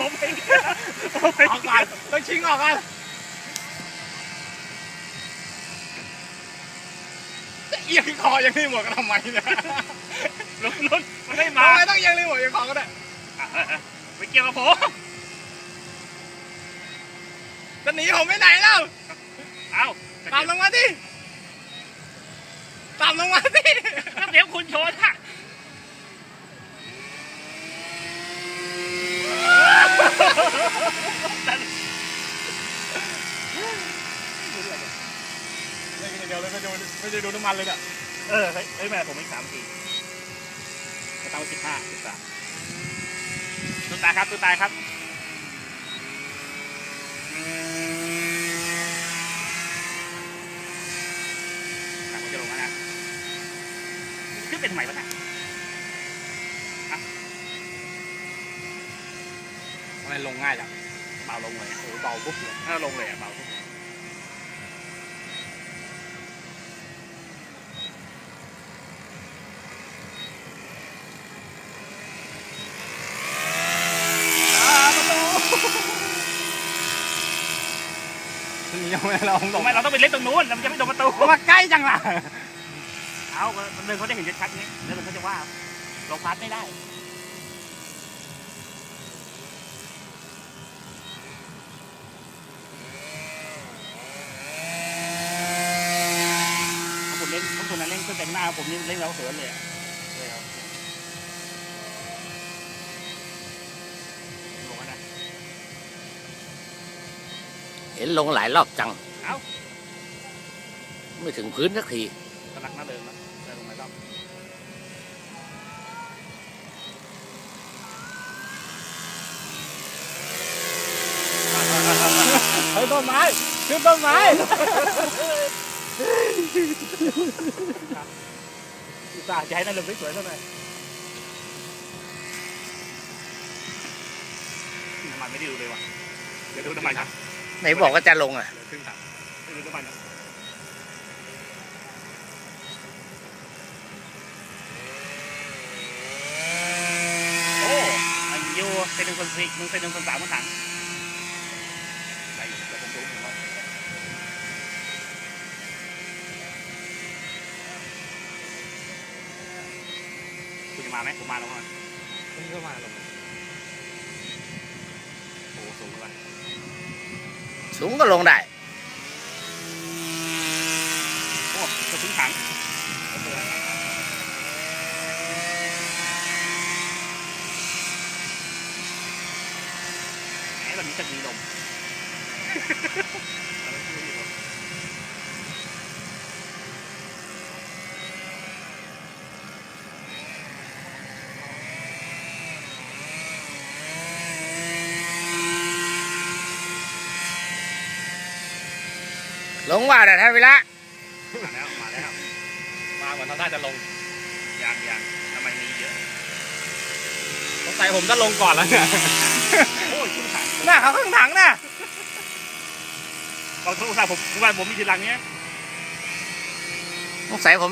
ออกก่อนต้องชิงออกก่อนเอียงคอยังรีโมทกันทำไมเนี่ยลุ้นลุ้นมันไม่ทำไมต้องเอียงรีโมทเอียงคอก็ได้อะไม่เกี่ยวกับผมจะหนีผมไปไหนแล้วเอาตามลงมาดิตามลงมาดิ ก็เดี๋ยวคุณโชนอะ เล่นกันอย่างเดียวเลยไม่ดูไม่ได้ดูน้ำมันเลยเนี่ยเออเฮ้ยเฮ้ยแม่ผมอีกสามทีจะตั้งสิบห้าสิบสามตัวตายครับตัวตายครับอะผมจะลงแล้วนะขึ้นเป็นใหม่ปะเนี่ยทำไมลงง่ายจังเบาลงเลยอะโอ้โหเบาปุ๊บเลยถ้าลงเลยอะเบาทุก หนี ยังไม่เราลงทำไมเราต้องไปเล่นตรงนู้นแล้วมันจะไม่โดนประตูมาใกล้จังล่ะเอามันเดินเขาจะเห็นชัดๆนี้แล้วมันเขาจะว่าเราพัดไม่ได้ถ้าผมเล่นถ้าคนนั้นเล่นเครื่องแต่งหน้าผมนี่เล่นแล้วเสือเลยอะเลยเอาลงแล้วนะ เห็นลงหลายรอบจัง เอ้าไม่ถึงพื้นสักทีกำลังน่าเดินแล้วเดินลงไปรอบเฮ้ยต้นไม้ขึ้นต้นไม้อุตส่าห์จะให้นั่นลงสวยๆเท่าไหร่น้ำมันไม่ได้ดูเลยว่ะเดี๋ยวดูน้ำมันครับ ไหนบอกว่าจะลงอะเหลือครึ่งถังเดี๋ยวดูน้ำมันครับโอ้อันยูเป็นหนึ่งคนสี่มึงเป็นหนึ่งคนสามคนถังใส่เดี๋ยวผมดูผมว่าคุณจะมาไหมผมมาแล้วมั้งขึ้นเข้ามาลงโอ้สูงเลยสูงก็ลงได้โอ้จะ ถึงถังแหมตอน ลมลงว่าแต่ท่านวิระมาแล้ว มาแล้ว มาเหมือนทำท่าจะลงยางยางทำไมมีเยอะสงสัยผมจะลงก่อนแล้วเนี่ยโอ้ยขึ้นถังหน้าเขาข้างถังน่ะเราโทษอุตส่าห์ผมผมว่าผมมีทีหลังเนี้ยสงสัยผม